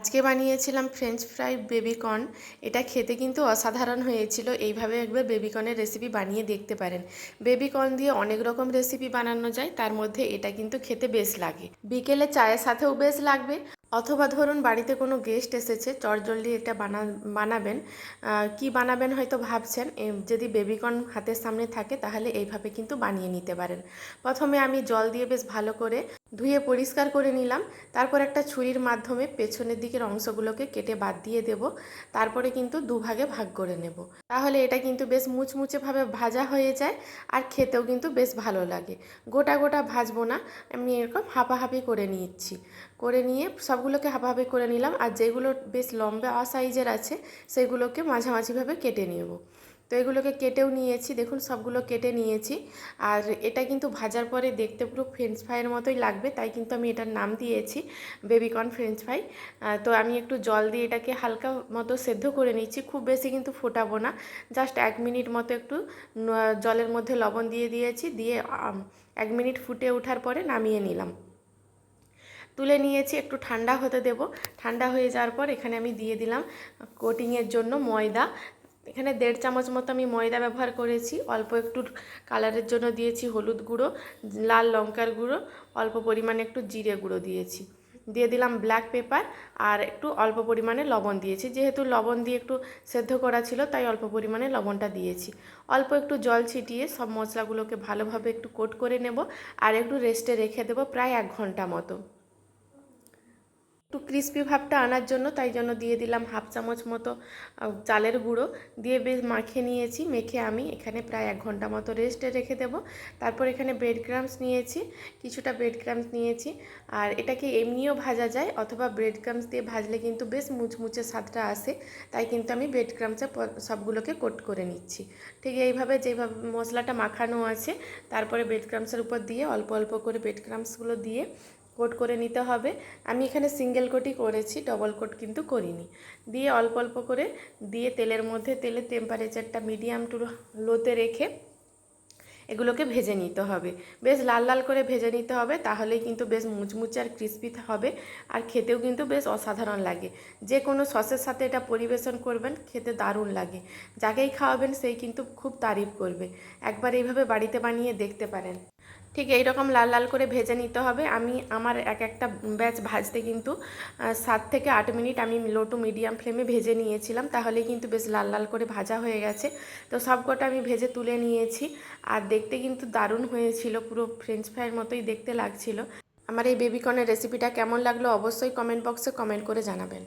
আজকে বানিয়েছিলাম French fry baby corn এটা খেতে কিন্তু অসাধারণ হয়েছিল। এইভাবে একবার বেবিকর্নের রেসিপি বানিয়ে দেখতে পারেন। বেবিকর্ন দিয়ে অনেক রকম রেসিপি বানানো যায়। তার মধ্যে এটা কিন্তু খেতে বেশ লাগে। বিকেলে চায়ের সাথেও বেশ লাগবে। অথবা ধরুন বাড়িতে কোনো গেস্ট এসেছে চটজলদি এটা বানা, বানাবেন। কি বানাবেন হয়তো ভাবছেন যদি বেবিকর্ন হাতের সামনে থাকে তাহলে এইভাবে কিন্তু বানিয়ে নিতে পারেন। প্রথমে আমি জল দিয়ে বেশ ভালো করে ধুয়ে পরিষ্কার করে নিলাম। তারপর একটা ছুরির মাধ্যমে পেছনের দিকের অংশগুলোকে কেটে বাদ দিয়ে দেব। তারপরে কিন্তু দুভাগে ভাগ করে নেব। তাহলে এটা কিন্তু বেশ মুচমুচেভাবে ভাজা হয়ে যায় আর খেতেও কিন্তু বেশ ভালো লাগে। গোটা গোটা ভাজবো না, আমি এরকম হাঁপাহাঁপি করে নিচ্ছি। করে নিয়ে সবগুলোকে হাঁপাহাঁপি করে নিলাম আর যেগুলো বেশ লম্বা সাইজের আছে, সেগুলোকে মাঝামাঝিভাবে কেটে নেব। তো এগুলোকে কেটেও নিয়েছি, দেখুন সবগুলো কেটে নিয়েছি। আর এটা কিন্তু ভাজার পরে দেখতে পুরো ফ্রেঞ্চ ফ্রাইয়ের মতোই লাগবে, তাই কিন্তু আমি এটার নাম দিয়েছি বেবিকর্ন ফ্রেঞ্চ ফ্রাই তো আমি একটু জল দিয়ে এটাকে হালকা মতো সেদ্ধ করে নিচ্ছি, খুব বেশি কিন্তু ফোটাবো না। জাস্ট এক মিনিট মতো একটু জলের মধ্যে লবণ দিয়ে দিয়েছি, দিয়ে এক মিনিট ফুটে ওঠার পরে নামিয়ে নিলাম। তুলে নিয়েছি, একটু ঠান্ডা হতে দেব। ঠান্ডা হয়ে যাওয়ার পর এখানে আমি দিয়ে দিলাম কোটিংয়ের জন্য ময়দা। এখানে দেড় চামচ মতো আমি ময়দা ব্যবহার করেছি। অল্প একটু কালারের জন্য দিয়েছি হলুদ গুঁড়ো, লাল লঙ্কার গুঁড়ো, অল্প পরিমাণে একটু জিরে গুঁড়ো দিয়েছি। দিয়ে দিলাম ব্ল্যাক পেপার আর একটু অল্প পরিমাণে লবণ দিয়েছি। যেহেতু লবণ দিয়ে একটু সেদ্ধ করা ছিল, তাই অল্প পরিমাণে লবণটা দিয়েছি। অল্প একটু জল ছিটিয়ে সব মশলাগুলোকে ভালোভাবে একটু কোট করে নেব আর একটু রেস্টে রেখে দেবো প্রায় এক ঘণ্টা মতো। একটু ক্রিস্পি ভাবটা আনার জন্য, তাই জন্য দিয়ে দিলাম হাফ চামচ মতো চালের গুঁড়ো। দিয়ে বেশ মাখে নিয়েছি, মেখে আমি এখানে প্রায় এক ঘণ্টা মতো রেস্টে রেখে দেবো। তারপর এখানে ব্রেড ক্রামস নিয়েছি, কিছুটা ব্রেড ক্রামস নিয়েছি। আর এটাকে এমনিও ভাজা যায়, অথবা ব্রেড ক্রামস দিয়ে ভাজলে কিন্তু বেশ মুচমুচে স্বাদটা আসে, তাই কিন্তু আমি ব্রেড ক্রামসে সবগুলোকে কোট করে নিচ্ছি। ঠিক এইভাবে যেভাবে মশলাটা মাখানো আছে, তারপরে ব্রেড ক্রামসের উপর দিয়ে অল্প অল্প করে ব্রেড ক্রামসগুলো দিয়ে কোট করে নিতে হবে। আমি এখানে সিঙ্গেল কোটই করেছি ডবল কোট কিন্তু করিনি। দিয়ে অল্প অল্প করে দিয়ে তেলের মধ্যে তেলের টেম্পারেচারটা মিডিয়াম টু লোতে রেখে এগুলোকে ভেজে নিতে হবে। বেশ লাল লাল করে ভেজে নিতে হবে, তাহলেই কিন্তু বেশ মুচমুচে আর ক্রিস্পি হবে আর খেতেও কিন্তু বেশ অসাধারণ লাগে। যে কোনো সসের সাথে এটা পরিবেশন করবেন, খেতে দারুণ লাগে। যাকেই খাওয়াবেন, সেই কিন্তু খুব তারিফ করবে। একবার এইভাবে বাড়িতে বানিয়ে দেখতে পারেন। ঠিক এই রকম লাল লাল করে ভেজে নিতে হবে। আমি আমার এক একটা ব্যাচ ভাজতে কিন্তু সাত থেকে আট মিনিট আমি লো টু মিডিয়াম ফ্লেমে ভেজে নিয়েছিলাম। তাহলেই কিন্তু বেশ লাল লাল করে ভাজা হয়ে গেছে। তো সবকটা আমি ভেজে তুলে নিয়েছি। আর দেখতে কিন্তু দারুণ হয়েছিল, পুরো ফ্রেঞ্চ ফ্রাইয়ের মতোই দেখতে লাগছিল। আমার এই বেবিকর্নের রেসিপিটা কেমন লাগল অবশ্যই কমেন্ট বক্সে কমেন্ট করে জানাবেন।